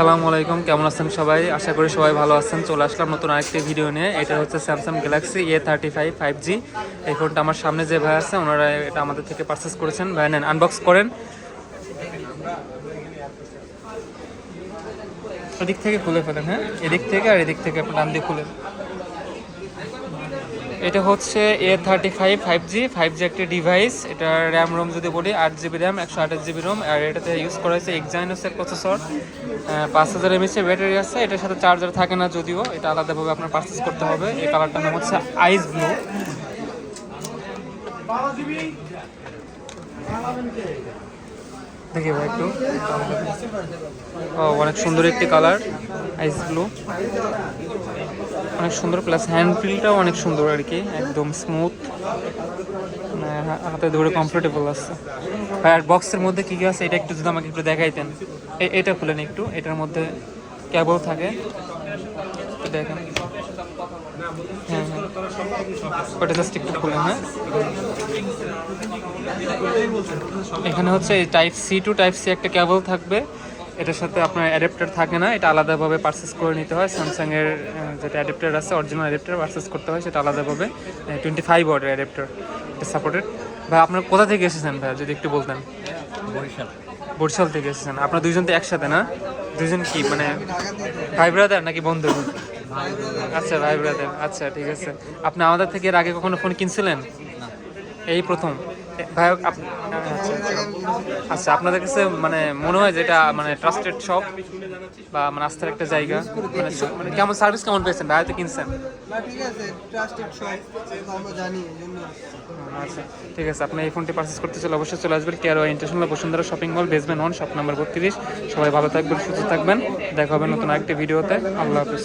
আসসালামু আলাইকুম, কেমন আছেন সবাই? আশা করি সবাই ভালো আছেন। চলে আসলাম নতুন আরেকটি ভিডিও নিয়ে। এটা হচ্ছে Samsung Galaxy A thirty five five G এই ফোনটা আমার সামনে যে ভাই আছে, ওনারা এটা আমাদের থেকে পারচেস করেছেন। ভাই, নেন আনবক্স করেন। এদিক থেকে খুলে ফেলেন হ্যাঁ? এদিক থেকে আর এদিক থেকে আপনি ডান দিয়ে খুলেন এটা হচ্ছে A thirty five five G five G একটি ডিভাইস এটা র্যাম রোম যদি বলি, আট জিবি র্যাম একশো আঠাশ জিবি রোম আর এটাতে ইউজ করা হয়েছে এক্সাইনোসের প্রসেসর পাঁচ হাজার এমএসের ব্যাটারি আছে। এটার সাথে চার্জার থাকে না যদিও। এটা আলাদাভাবে আপনার পারচেস করতে হবে। এই কালারটার নাম হচ্ছে আইস ব্লু দেখি ভাই একটু। ও, অনেক সুন্দর একটি কালার আইস ব্লু অনেক সুন্দর প্লাস হ্যান্ড ফিলটাও অনেক সুন্দর আর কি একদম স্মুথ হাতে ধরে কমফোর্টেবল আছে। আর বক্সের মধ্যে কী কী আছে? এটা একটু যদি আমাকে একটু দেখাইতেন। এটা খুলেন একটু, এটার মধ্যে কেবল থাকে। দেখেন। হ্যাঁ হ্যাঁ। জাস্ট হ্যাঁ। এখানে হচ্ছে type C to type C একটা কেবল থাকবে। এটার সাথে আপনার অ্যাডাপ্টার থাকে না এটা আলাদাভাবে পারচেস করে নিতে হয়। স্যামসাংয়ের যেটা অ্যাডাপ্টার আছে অরিজিনাল অ্যাডাপ্টার পারচেস করতে হয় সেটা আলাদাভাবে টোয়েন্টি ফাইভ ওয়ার্ডের অ্যাডাপ্টার এটা সাপোর্টেড ভাই আপনার কোথা থেকে এসেছেন ভাই যদি একটু বলতেন? বরিশাল। বরিশাল থেকে এসেছেন। আপনার দুইজন তো একসাথে না? দুজন কি মানে ভাই ব্রাদার নাকি বন্ধু? আচ্ছা ভাই ব্রাদার আচ্ছা ঠিক আছে। আপনি আমাদের থেকে এর আগে কখনো ফোন কিনছিলেন? এই প্রথম। ভাই আপ- আচ্ছা, আপনাদের কাছে মানে মনে হয় যে এটা মানে ট্রাস্টেড শপ বা মানে আস্থার একটা জায়গা? মানে মানে কেমন সার্ভিস কেমন পেয়েছেন? ভাই তো কিনছেন? আচ্ছা ঠিক আছে আপনি এই ফোনটি পারচেস করতে চলে অবশ্যই চলে আসবেন care international Bashundhara shopping mall basement one shop number বত্রিশ। সবাই ভালো থাকবেন সুস্থ থাকবেন। দেখা হবে নতুন আরেকটি ভিডিওতে আল্লাহ হাফিজ।